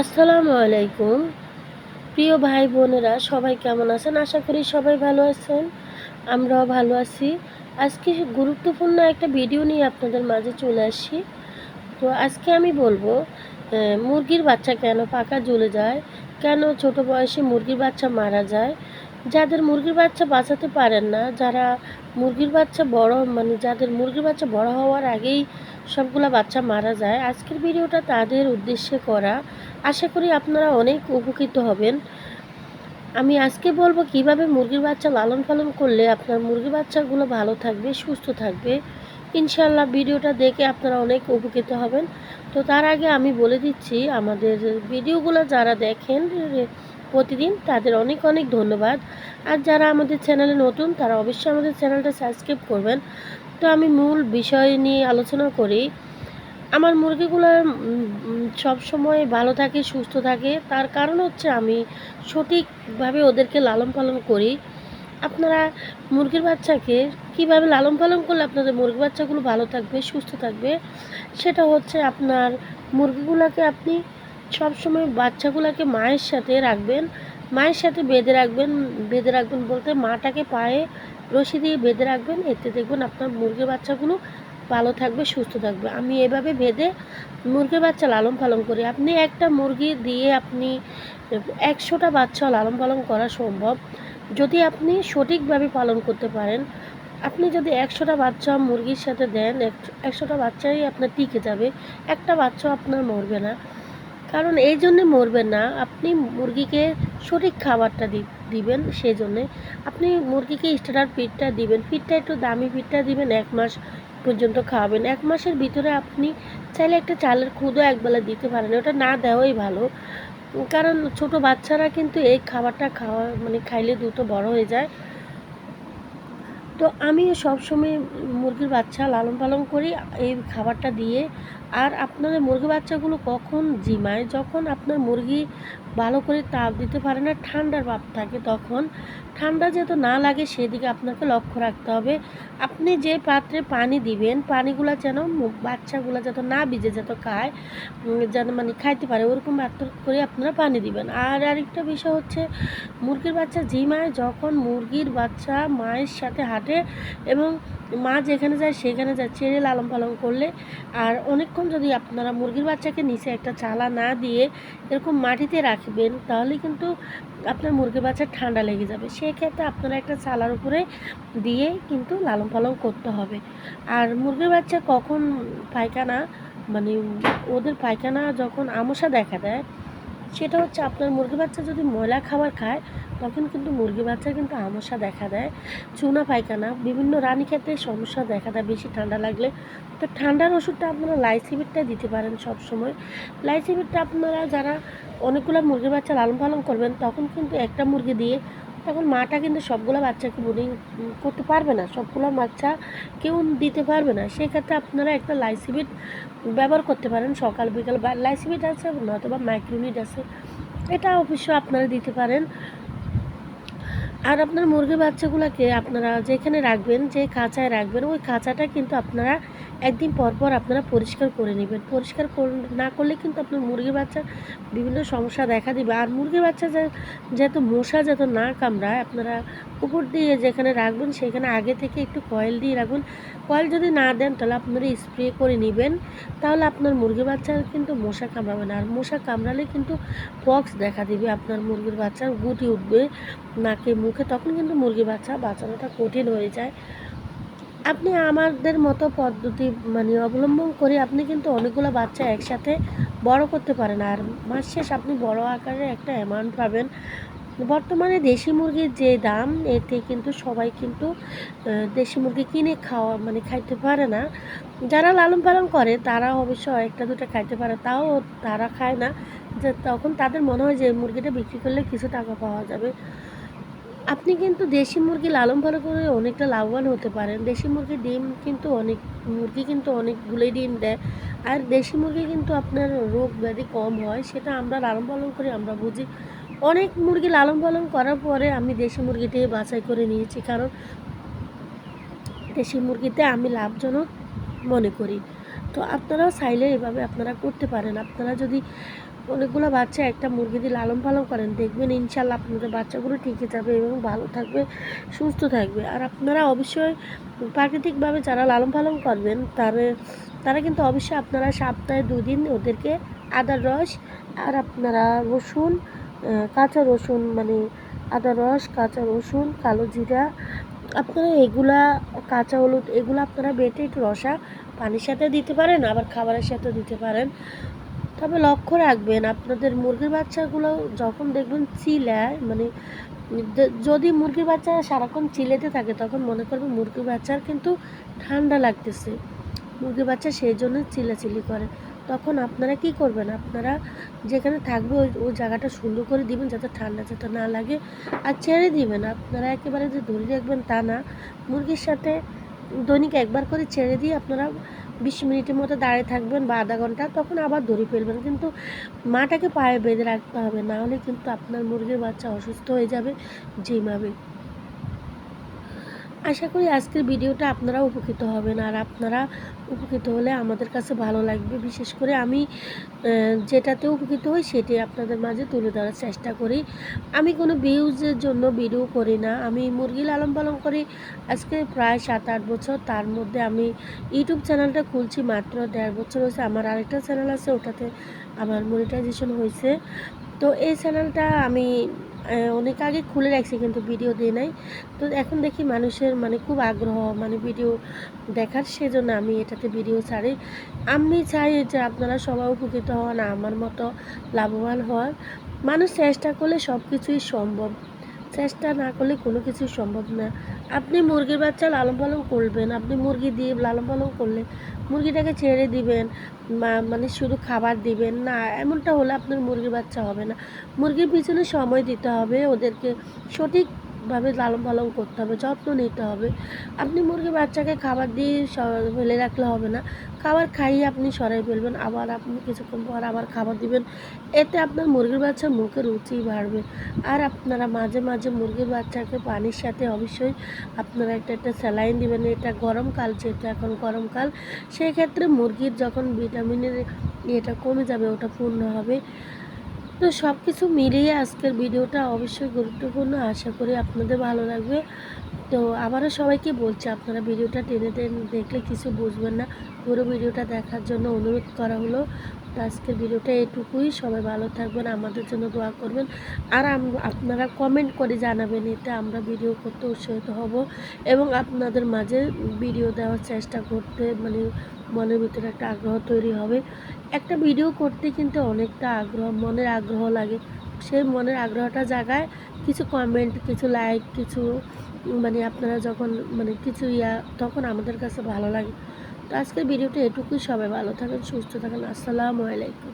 আসসালামু আলাইকুম। প্রিয় ভাই বোনেরা, সবাই কেমন আছেন? আশা করি সবাই ভালো আছেন, আমরাও ভালো আছি। আজকে গুরুত্বপূর্ণ একটা ভিডিও নিয়ে আপনাদের মাঝে চলে আসি। তো আজকে আমি বলব মুরগির বাচ্চা কেন পাকা জ্বলে যায়? কেন ছোট বয়সে মুরগির বাচ্চা মারা যায়? যাদের মুরগির বাচ্চা বাঁচাতে পারেন না, যারা মুরগির বাচ্চা বড় মানে যাদের মুরগির বাচ্চা বড় হওয়ার আগেই সবগুলা বাচ্চা মারা যায়। আজকের ভিডিওটা তাদের উদ্দেশ্যে করা। আশা করি আপনারা অনেক উপকৃত হবেন। আমি আজকে বলব কীভাবে মুরগির বাচ্চা লালন পালন করলে আপনার মুরগির বাচ্চাগুলো ভালো থাকবে, সুস্থ থাকবে। ইনশাল্লাহ ভিডিওটা দেখে আপনারা অনেক উপকৃত হবেন। তো তার আগে আমি বলে দিচ্ছি, আমাদের ভিডিওগুলো যারা দেখেন, প্রতিদিন তাদের অনেক অনেক ধন্যবাদ। আর যারা আমাদের চ্যানেলে নতুন, তারা অবশ্যই আমাদের চ্যানেলটা সাবস্ক্রাইব করবেন। তো আমি মূল বিষয় নিয়ে আলোচনা করি। আমার মুরগিগুলো সব সময় ভালো থাকে, সুস্থ থাকে। তার কারণ হচ্ছে আমি সঠিকভাবে ওদেরকে লালন পালন করি। আপনারা মুরগির বাচ্চাকে কীভাবে লালন পালন করলে আপনাদের মুরগির বাচ্চাগুলো ভালো থাকবে, সুস্থ থাকবে, সেটা হচ্ছে আপনার মুরগিগুলোকে আপনি সবসময় বাচ্চাগুলোকে মায়ের সাথে রাখবেন। মায়ের সাথে বেঁধে রাখবেন বেঁধে রাখবেন বলতে মাটাকে পায়ে রশি দিয়ে বেঁধে রাখবেন, এতে দেখবেন আপনার মুরগির বাচ্চাগুলো ভালো থাকবে, সুস্থ থাকবে। আমি এভাবে বেঁধে মুরগির বাচ্চা লালন পালন করি। আপনি একটা মুরগি দিয়ে আপনি একশোটা বাচ্চা লালন পালন করা সম্ভব। যদি আপনি সঠিকভাবে পালন করতে পারেন, আপনি যদি একশোটা বাচ্চা মুরগির সাথে দেন একশোটা বাচ্চাই আপনার টিকে যাবে। একটা বাচ্চা আপনার মরবে না। কারণ এই জন্যে মরবে না। আপনি মুরগিকে সঠিক খাবারটা দিবেন সেই জন্যে আপনি মুরগিকে স্টার্টার ফিডটা দিবেন। ফিডটা একটু দামি ফিডটা দিবেন, এক মাস পর্যন্ত খাওয়াবেন। এক মাসের ভিতরে আপনি চাইলে একটা চালের খুদও একবেলা দিতে পারেন। ওটা না দেওয়াই ভালো। কারণ ছোট বাচ্চারা কিন্তু এই খাবারটা খাওয়া মানে খাইলে দ্রুত বড় হয়ে যায়। তো আমি সবসময় মুরগির বাচ্চা লালন পালন করি, এই খাবারটা দিয়ে। আর আপনাদের মুরগি বাচ্চাগুলো কখন জিমায়? যখন আপনার মুরগি ভালো করে তাপ দিতে পারে না, ঠান্ডার ভাব থাকে তখন। ঠান্ডা যাতে না লাগে, সেদিকে আপনাকে লক্ষ্য রাখতে হবে। আপনি যে পাত্রে পানি দিবেন, পানিগুলো যেন বাচ্চাগুলো যাতে না ভিজে যেত খায় যেন মানে খাইতে পারে, ওরকম পাত্র করে আপনারা পানি দিবেন। আর আরেকটা বিষয় হচ্ছে, মুরগির বাচ্চা জিমায় যখন মুরগির বাচ্চা মায়ের সাথে হাঁটে এবং মা যেখানে যায়, সেখানে যায় ছেড়ে লালন পালন করলে, আর অনেকক্ষণ যদি আপনারা মুরগির বাচ্চাকে নিচে একটা চালা না দিয়ে এরকম মাটিতে রাখবেন তাহলে কিন্তু আপনার মুরগি বাচ্চা ঠান্ডা লেগে যাবে। সেক্ষেত্রে আপনারা একটা চালার উপরে দিয়ে কিন্তু লালন পালন করতে হবে। আর মুরগির বাচ্চা কখন পায়খানা মানে ওদের পায়খানা যখন আমসা দেখা দেয়, সেটা হচ্ছে আপনার মুরগি বাচ্চা যদি ময়লা খাবার খায় তখন কিন্তু মুরগি বাচ্চা কিন্তু আমসা দেখা দেয়, চুনা পায়খানা, বিভিন্ন রানী ক্ষেত্রে সমস্যা দেখা দেয় বেশি ঠান্ডা লাগলে। তো ঠান্ডার ওষুধটা আপনারা লাইসিবিটটা দিতে পারেন সব সময় লাইসিবিটটা আপনারা যারা অনেকগুলো মুরগির বাচ্চা লালন পালন করবেন, তখন কিন্তু একটা মুরগি দিয়ে তখন মাটা কিন্তু সবগুলো বাচ্চাকে বোর্ডিং করতে পারবে না, সবগুলো বাচ্চা কেউ দিতে পারবে না। সেক্ষেত্রে আপনারা একটা লাইসিবিট ব্যবহার করতে পারেন সকাল, বিকাল, বা লাইসিবিট আছে নয়তো বা মাইক্রোনিট আছে। এটা অবশ্য আপনারা দিতে পারেন। আর আপনার মুরগির বাচ্চাগুলোকে আপনারা যেখানে রাখবেন, যে খাঁচায় রাখবেন, ওই খাঁচাটা কিন্তু আপনারা একদিন পর পর আপনারা পরিষ্কার করে নেবেন। পরিষ্কার কর- না করলে কিন্তু আপনার মুরগির বাচ্চা বিভিন্ন সমস্যা দেখা দিবে। আর মুরগির বাচ্চা যা- যাতে মশা যাতে না কামড়ায়, আপনারা উপর দিয়ে যেখানে রাখবেন সেখানে আগে থেকে একটু কয়েল দিয়ে রাখবেন কয়েল যদি না দেন তাহলে আপনারা স্প্রে করে নেবেন, তাহলে আপনার মুরগি বাচ্চার কিন্তু মশা কামড়াবে না। আর মশা কামড়ালে কিন্তু পক্স দেখা দিবে, আপনার মুরগির বাচ্চার গুটি উঠবে, নাকে মুখে তখন কিন্তু মুরগি বাচ্চা বাঁচানোটা কঠিন হয়ে যায়। আপনি আমাদের মতো পদ্ধতি মানে অবলম্বন করে আপনি কিন্তু অনেকগুলো বাচ্চা একসাথে বড় করতে পারেন। আর মাস শেষ আপনি বড় আকারে একটা অ্যামাউন্ট পাবেন। বর্তমানে দেশি মুরগির যে দাম, এতে কিন্তু সবাই কিন্তু দেশি মুরগি কিনে খাওয়া মানে খাইতে পারে না। যারা লালন পালন করে, তারা অবশ্য একটা, দুটো খাইতে পারে, তাও তারা খায় না। যে তখন তাদের মনে হয় যে, মুরগিটা বিক্রি করলে কিছু টাকা পাওয়া যাবে। আপনি কিন্তু দেশি মুরগি লালন পালন করে অনেকটা লাভবান হতে পারেন। দেশি মুরগির ডিম কিন্তু অনেক, মুরগি কিন্তু অনেকগুলোই ডিম দেয়। আর দেশি মুরগি কিন্তু আপনার রোগ ব্যাধি কম হয়, সেটা আমরা লালন পালন করি, আমরা বুঝি। অনেক মুরগি লালন পালন করার পরে আমি দেশি মুরগিটাই বাছাই করে নিয়েছি, কারণ দেশি মুরগিতে আমি লাভজনক মনে করি। তো আপনারাও চাইলে এভাবে আপনারা করতে পারেন। আপনারা যদি অনেকগুলো বাচ্চা একটা মুরগি দিয়ে লালন পালন করেন, দেখবেন ইনশাল্লাহ আপনাদের বাচ্চাগুলো ঠিকই যাবে এবং ভালো থাকবে, সুস্থ থাকবে। আর আপনারা অবশ্যই প্রাকৃতিকভাবে যারা লালন পালন করবেন, তার, তারা কিন্তু অবশ্যই আপনারা সপ্তাহে দুদিন ওদেরকে আদার রস আর আপনারা রসুন কাঁচা রসুন মানে আদা, রস, কাঁচা রসুন, কালো জিরা, আপনারা এগুলা কাঁচা হলুদ, এগুলো আপনারা বেটে একটু রসা, পানির সাথে দিতে পারেন, আবার খাবারের সাথে দিতে পারেন। তবে লক্ষ্য রাখবেন আপনাদের মুরগির বাচ্চাগুলো যখন দেখবেন চিলায় মানে যদি মুরগির বাচ্চা সারাক্ষণ চিলেতে থাকে, তখন মনে করবে মুরগির বাচ্চার কিন্তু ঠান্ডা লাগতেছে। মুরগির বাচ্চা সেই জন্য চিলাচিলি করে। তখন আপনারা কি করবেন? আপনারা যেখানে থাকবে ওই ওই জায়গাটা সুন্দর করে দিবেন যাতে ঠান্ডা যাতে না লাগে আর ছেড়ে দিবেন। আপনারা একেবারে যে ধরে রাখবেন তা না। মুরগির সাথে দৈনিক একবার করে ছেড়ে দিয়ে আপনারা বিশ মিনিটের মতো দাঁড়িয়ে থাকবেন বা আধা ঘণ্টা, তখন আবার ধরে ফেলবেন। কিন্তু মাটাকে পায়ে বেঁধে রাখতে হবে, না হলে কিন্তু আপনার মুরগির বাচ্চা অসুস্থ হয়ে যাবে। যেভাবে আশা করি আজকের ভিডিওটা আপনারা উপকৃত হবেন আর আপনারা উপকৃত হলে আমাদের কাছে ভালো লাগবে। বিশেষ করে আমি যেটাতে উপকৃত হই সেটি আপনাদের মাঝে তুলে ধরার চেষ্টা করি। আমি কোনো ভিউজের জন্য ভিডিও করি না। আমি মুরগি লালন পালন করি। আজকে প্রায় সাত আট বছর তার মধ্যে আমি ইউটিউব চ্যানেলটা খুলছি মাত্র দেড় বছর হয়েছে। আমার আরেকটা চ্যানেল আছে, ওটাতে আমার মনিটাইজেশন হয়েছে। তো এই চ্যানেলটা আমি অনেক আগে খুলে রাখছি, কিন্তু ভিডিও দিই নাই। তো এখন দেখি মানুষের মানে খুব আগ্রহ মানে ভিডিও দেখার সেজন্য আমি এটাতে ভিডিও ছাড়ি। আমি চাই যে আপনারা সবাই উপকৃত হন, আমার মতো লাভবান হওয়ার। মানুষ চেষ্টা করলে সব কিছুই সম্ভব। চেষ্টা না করলে কোনো কিছুই সম্ভব না। আপনি মুরগির বাচ্চা লালন পালন করবেন, আপনি মুরগি দিয়ে লালন পালন করলে মুরগিটাকে ছেড়ে দিবেন মানে শুধু খাবার দিবেন না, এমনটা হলে আপনার মুরগির বাচ্চা হবে না। মুরগির পিছনে সময় দিতে হবে ওদেরকে সঠিকভাবে লালন পালন করতে হবে, যত্ন নিতে হবে। আপনি মুরগির বাচ্চাকে খাবার দিয়ে ফেলে রাখলে হবে না। খাবার খাইয়ে আপনি সরাই ফেলবেন, আবার আপনি কিছুক্ষণ পর আবার খাবার দিবেন। এতে আপনার মুরগির বাচ্চার মুখে রুচি বাড়বে। আর আপনারা মাঝে মাঝে মুরগির বাচ্চাকে পানির সাথে অবশ্যই আপনারা একটা একটা স্যালাইন দিবেন, এটা গরমকাল যেহেতু এখন গরমকাল সেই ক্ষেত্রে মুরগির যখন ভিটামিনের ইয়েটা কমে যাবে, ওটা পূর্ণ হবে। তো সব কিছু মিলিয়ে আজকের ভিডিওটা অবশ্যই গুরুত্বপূর্ণ। আশা করি আপনাদের ভালো লাগবে। তো আবারও সবাইকে বলছি, আপনারা ভিডিওটা টেনে টেনে দেখলে কিছু বুঝবেন না। পুরো ভিডিওটা দেখার জন্য অনুরোধ করা হলো। তো আজকের ভিডিওটা এটুকুই। সবাই ভালো থাকবেন, আমাদের জন্য দোয়া করবেন। আর আপনারা কমেন্ট করে জানাবেন এতে আমরা ভিডিও করতে উৎসাহিত হব এবং আপনাদের মাঝে ভিডিও দেওয়ার চেষ্টা করতে মানে মনের ভিতরে একটা আগ্রহ তৈরি হবে। একটা ভিডিও করতে কিন্তু অনেকটা আগ্রহ, মনের আগ্রহ লাগে। সেই মনের আগ্রহটা জাগায় কিছু কমেন্ট কিছু লাইক কিছু মানে আপনারা যখন মানে কিছু ইয়া, তখন আমাদের কাছে ভালো লাগে। তো আজকের ভিডিওটা এটুকুই। সবাই ভালো থাকেন, সুস্থ থাকেন। আসসালামু আলাইকুম।